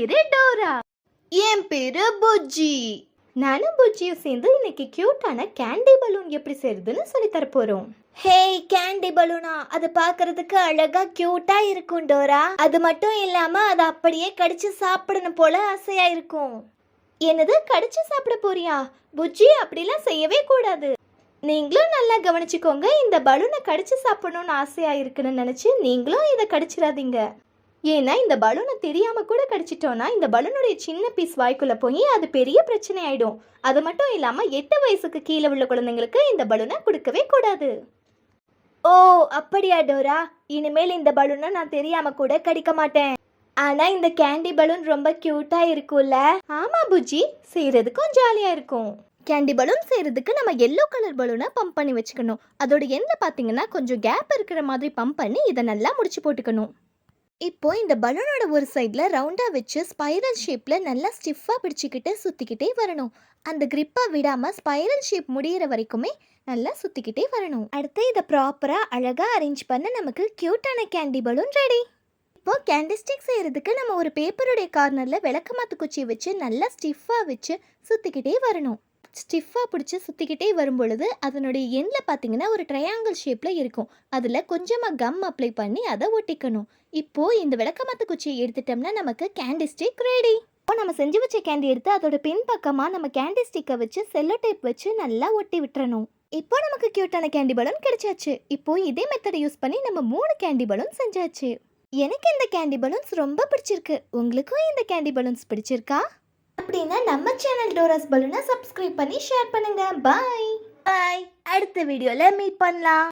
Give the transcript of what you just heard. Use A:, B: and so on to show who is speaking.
A: பேரு டோரா. என் பேரு புஜ்ஜி. நானும் புஜ்ஜியும் சேர்ந்து இன்னைக்கு கியூட்டான கேண்டி பலூன் எப்படி செய்யறதுன்னு சொல்லி தர போறோம். ஹேய் கேண்டி பலூனா அது பார்க்கிறதுக்கு அழகா கியூட்டா இருக்கும் டோரா. அது மட்டும் இல்லாம அது அப்படியே கடிச்சு சாப்பிடணும் போல ஆசையா இருக்கும். என்னது கடிச்சு சாப்பிட போறியா? புஜ்ஜி அப்படிலாம் செய்யவே கூடாது. நீங்களும் நல்லா கவனிச்சுக்கோங்க இந்த பலூனை கடிச்சு சாப்பிடணும்னு ஆசையா இருக்குன்னு நினைச்சு நீங்களும் இதை கடிச்சிடாதீங்க. ஏன்னா இந்த பலூனை தெரியாமல் கூட கடிச்சிட்டோம்னா இந்த பலூனுடைய சின்ன பீஸ் வாய்க்குள்ளே போய் அது பெரிய பிரச்சனை ஆகிடும் அது மட்டும் இல்லாமல் எட்டு வயசுக்கு கீழே உள்ள குழந்தைங்களுக்கு இந்த பலூனை கொடுக்கவே கூடாது. ஓ அப்படியா டோரா? இனிமேல் இந்த பலூனை நான் தெரியாமல் கூட கடிக்க மாட்டேன். ஆனால் இந்த கேண்டி பலூன் ரொம்ப க்யூட்டாக இருக்கும்ல? ஆமாம் புஜி. செய்கிறதுக்கும் ஜாலியாக இருக்கும். கேண்டி பலூன் செய்கிறதுக்கு நம்ம எல்லோ கலர் பலூனை பம்ப் பண்ணி வச்சுக்கணும். அதோட எண்ணில் பார்த்தீங்கன்னா கொஞ்சம் கேப் இருக்கிற மாதிரி பம்ப் பண்ணி இதை நல்லா முடிச்சு போட்டுக்கணும். இப்போ இந்த பலூனோட ஒரு சைடில் ரவுண்டாக வச்சு ஸ்பைரல் ஷேப்பில் நல்லா ஸ்டிஃபாக பிடிச்சிக்கிட்டு சுற்றிக்கிட்டே வரணும். அந்த கிரிப்பை விடாமல் ஸ்பைரல் ஷேப் முடியிற வரைக்குமே நல்லா சுற்றிக்கிட்டே வரணும். அடுத்து இதை ப்ராப்பராக அழகாக அரேஞ்ச் பண்ண நமக்கு க்யூட்டான கேண்டி பலூன் ரெடி இப்போ கேண்டி ஸ்டிக் செய்கிறதுக்கு நம்ம ஒரு பேப்பருடைய கார்னரில் விளக்கமாத்து குச்சியை வச்சு நல்லா ஸ்டிஃபாக வச்சு சுற்றிக்கிட்டே வரணும். ஸ்டிஃபாக பிடிச்சி சுற்றிக்கிட்டே வரும்பொழுது அதனுடைய எண்ணில் பார்த்தீங்கன்னா ஒரு ட்ரையாங்கிள் ஷேப்பில் இருக்கும். அதில் கொஞ்சமாக கம் அப்ளை பண்ணி அதை ஒட்டிக்கணும். இப்போது இந்த விளக்கமாத்து குச்சியை எடுத்துட்டோம்னா நமக்கு கேண்டி ஸ்டிக் ரெடி இப்போ நம்ம செஞ்சு வச்ச கேண்டி எடுத்து அதோட பின் பக்கமாக நம்ம கேண்டி ஸ்டிக்கை வச்சு செல்லோ டேப் வச்சு நல்லா ஒட்டி விட்டுறணும். இப்போ நமக்கு கியூட்டான கேண்டி பலூன் கிடைச்சாச்சு. இப்போ இதே மெத்தடை யூஸ் பண்ணி நம்ம மூணு கேண்டி பலூன் செஞ்சாச்சு. எனக்கு இந்த கேண்டி பலூன்ஸ் ரொம்ப பிடிச்சிருக்கு. உங்களுக்கும் இந்த கேண்டி பலூன்ஸ் பிடிச்சிருக்கா? அப்படின்னா நம்ம சேனல் டோரஸ் பலூனை சப்ஸ்கிரைப் பண்ணி ஷேர் பண்ணுங்க. பாய் பாய் அடுத்த வீடியோல மீட் பண்ணலாம்.